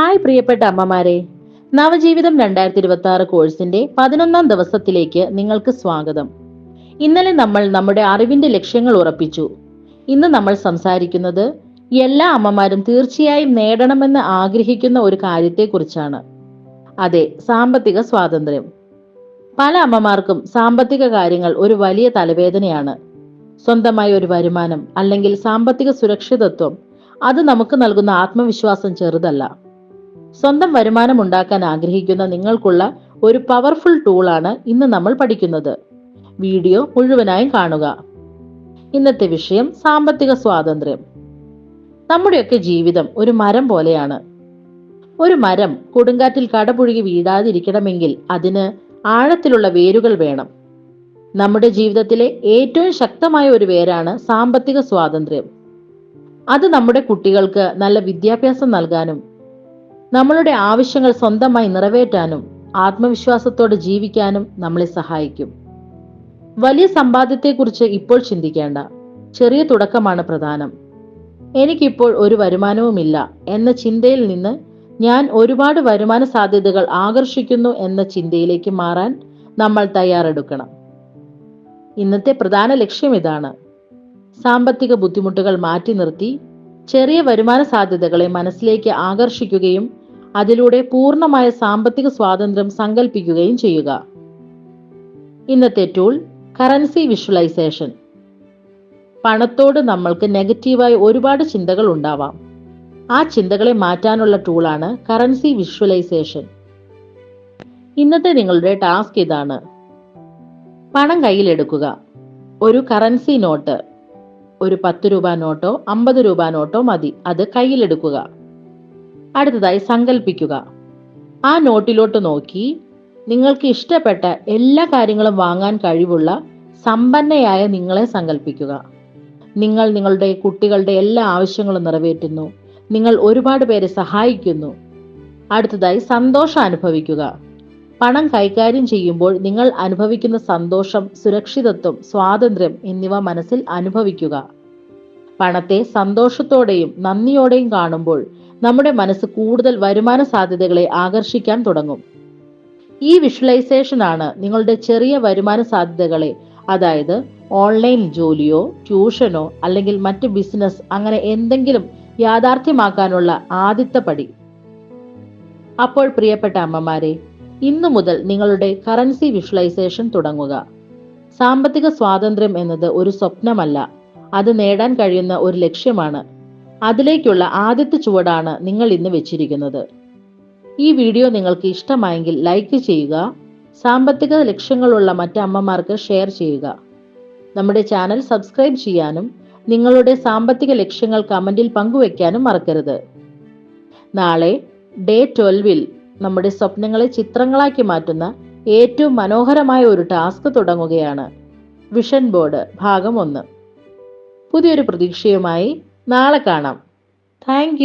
Hi പ്രിയപ്പെട്ട അമ്മമാരെ. നവജീവിതം രണ്ടായിരത്തി ഇരുപത്തി ആറ് കോഴ്സിന്റെ പതിനൊന്നാം ദിവസത്തിലേക്ക് നിങ്ങൾക്ക് സ്വാഗതം. ഇന്നലെ നമ്മൾ നമ്മുടെ അറിവിന്റെ ലക്ഷ്യങ്ങൾ ഉറപ്പിച്ചു. ഇന്ന് നമ്മൾ സംസാരിക്കുന്നത് എല്ലാ അമ്മമാരും തീർച്ചയായും നേടണമെന്ന് ആഗ്രഹിക്കുന്ന ഒരു കാര്യത്തെക്കുറിച്ചാണ്. അതെ സാമ്പത്തിക സ്വാതന്ത്ര്യം. പല അമ്മമാർക്കും സാമ്പത്തിക കാര്യങ്ങൾ ഒരു വലിയ തലവേദനയാണ്. സ്വന്തമായി ഒരു വരുമാനം അല്ലെങ്കിൽ സാമ്പത്തിക സുരക്ഷിതത്വം അത് നമുക്ക് നൽകുന്ന ആത്മവിശ്വാസം ചെറുതല്ല. സ്വന്തം വരുമാനം ഉണ്ടാക്കാൻ ആഗ്രഹിക്കുന്ന നിങ്ങൾക്കുള്ള ഒരു പവർഫുൾ ടൂളാണ് ഇന്ന് നമ്മൾ പഠിക്കുന്നത്. വീഡിയോ മുഴുവനായും കാണുക. ഇന്നത്തെ വിഷയം സാമ്പത്തിക സ്വാതന്ത്ര്യം. നമ്മുടെയൊക്കെ ജീവിതം ഒരു മരം പോലെയാണ്. ഒരു മരം കൊടുങ്കാറ്റിൽ കടപുഴുകി വീഴാതിരിക്കണമെങ്കിൽ അതിന് ആഴത്തിലുള്ള വേരുകൾ വേണം. നമ്മുടെ ജീവിതത്തിലെ ഏറ്റവും ശക്തമായ ഒരു വേരാണ് സാമ്പത്തിക സ്വാതന്ത്ര്യം. അത് നമ്മുടെ കുട്ടികൾക്ക് നല്ല വിദ്യാഭ്യാസം നൽകാനും നമ്മളുടെ ആവശ്യങ്ങൾ സ്വന്തമായി നിറവേറ്റാനും ആത്മവിശ്വാസത്തോടെ ജീവിക്കാനും നമ്മളെ സഹായിക്കും. വലിയ സമ്പാദ്യത്തെക്കുറിച്ച് ഇപ്പോൾ ചിന്തിക്കേണ്ട. ചെറിയ തുടക്കമാണ് പ്രധാനം. എനിക്കിപ്പോൾ ഒരു വരുമാനവുമില്ല എന്ന ചിന്തയിൽ നിന്ന് ഞാൻ ഒരുപാട് വരുമാന സാധ്യതകൾ ആകർഷിക്കുന്നു എന്ന ചിന്തയിലേക്ക് മാറാൻ നമ്മൾ തയ്യാറെടുക്കണം. ഇന്നത്തെ പ്രധാന ലക്ഷ്യം ഇതാണ്. സാമ്പത്തിക ബുദ്ധിമുട്ടുകൾ മാറ്റി നിർത്തി ചെറിയ വരുമാന സാധ്യതകളെ മനസ്സിലേക്ക് ആകർഷിക്കുകയും അതിലൂടെ പൂർണമായ സാമ്പത്തിക സ്വാതന്ത്ര്യം സങ്കല്പിക്കുകയും ചെയ്യുക. ഇന്നത്തെ ടൂൾ കറൻസി വിഷ്വലൈസേഷൻ പണത്തോട് നമ്മൾക്ക് നെഗറ്റീവായ ഒരുപാട് ചിന്തകൾ ഉണ്ടാവാം. ആ ചിന്തകളെ മാറ്റാനുള്ള ടൂളാണ് കറൻസി വിഷ്വലൈസേഷൻ ഇന്നത്തെ നിങ്ങളുടെ ടാസ്ക് ഇതാണ്. പണം കയ്യിലെടുക്കുക. ഒരു കറൻസി നോട്ട് ഒരു പത്ത് രൂപ നോട്ടോ അമ്പത് രൂപ നോട്ടോ മതി. അത് കയ്യിലെടുക്കുക. അടുത്തതായി സങ്കല്പിക്കുക ആ നോട്ടിലോട്ട് നോക്കി നിങ്ങൾക്ക് ഇഷ്ടപ്പെട്ട എല്ലാ കാര്യങ്ങളും വാങ്ങാൻ കഴിവുള്ള സമ്പന്നയായ നിങ്ങളെ സങ്കല്പിക്കുക നിങ്ങൾ നിങ്ങളുടെ കുട്ടികളുടെ എല്ലാ ആവശ്യങ്ങളും നിറവേറ്റുന്നു. നിങ്ങൾ ഒരുപാട് പേരെ സഹായിക്കുന്നു. അടുത്തതായി സന്തോഷം അനുഭവിക്കുക. പണം കൈകാര്യം ചെയ്യുമ്പോൾ നിങ്ങൾ അനുഭവിക്കുന്ന സന്തോഷം സുരക്ഷിതത്വം സ്വാതന്ത്ര്യം എന്നിവ മനസ്സിൽ അനുഭവിക്കുക. പണത്തെ സന്തോഷത്തോടെയും നന്ദിയോടെയും കാണുമ്പോൾ നമ്മുടെ മനസ്സ് കൂടുതൽ വരുമാന സാധ്യതകളെ ആകർഷിക്കാൻ തുടങ്ങും. ഈ വിഷ്വലൈസേഷൻ ആണ് നിങ്ങളുടെ ചെറിയ വരുമാന സാധ്യതകളെ അതായത് ഓൺലൈൻ ജോലിയോ ട്യൂഷനോ അല്ലെങ്കിൽ മറ്റ് ബിസിനസ് അങ്ങനെ എന്തെങ്കിലും യാഥാർത്ഥ്യമാക്കാനുള്ള ആദ്യത്തെ പടി. അപ്പോൾ പ്രിയപ്പെട്ട അമ്മമാരെ ഇന്നു മുതൽ നിങ്ങളുടെ കറൻസി വിഷ്വലൈസേഷൻ തുടങ്ങുക. സാമ്പത്തിക സ്വാതന്ത്ര്യം എന്നത് ഒരു സ്വപ്നമല്ല അത് നേടാൻ കഴിയുന്ന ഒരു ലക്ഷ്യമാണ്. അതിലേക്കുള്ള ആദ്യത്തെ ചുവടാണ് നിങ്ങൾ ഇന്ന് വെച്ചിരിക്കുന്നത്. ഈ വീഡിയോ നിങ്ങൾക്ക് ഇഷ്ടമായെങ്കിൽ ലൈക്ക് ചെയ്യുക സാമ്പത്തിക ലക്ഷ്യങ്ങളുള്ള മറ്റ് അമ്മമാർക്ക് ഷെയർ ചെയ്യുക. നമ്മുടെ ചാനൽ സബ്സ്ക്രൈബ് ചെയ്യാനും നിങ്ങളുടെ സാമ്പത്തിക ലക്ഷ്യങ്ങൾ കമന്റിൽ പങ്കുവെക്കാനും മറക്കരുത്. നാളെ ഡേ ട്വൽവിൽ നമ്മുടെ സ്വപ്നങ്ങളെ ചിത്രങ്ങളാക്കി മാറ്റുന്ന ഏറ്റവും മനോഹരമായ ഒരു ടാസ്ക് തുടങ്ങുകയാണ്. വിഷൻ ബോർഡ് ഭാഗം ഒന്ന്. പുതിയൊരു പ്രതീക്ഷയുമായി നാളെ കാണാം. താങ്ക്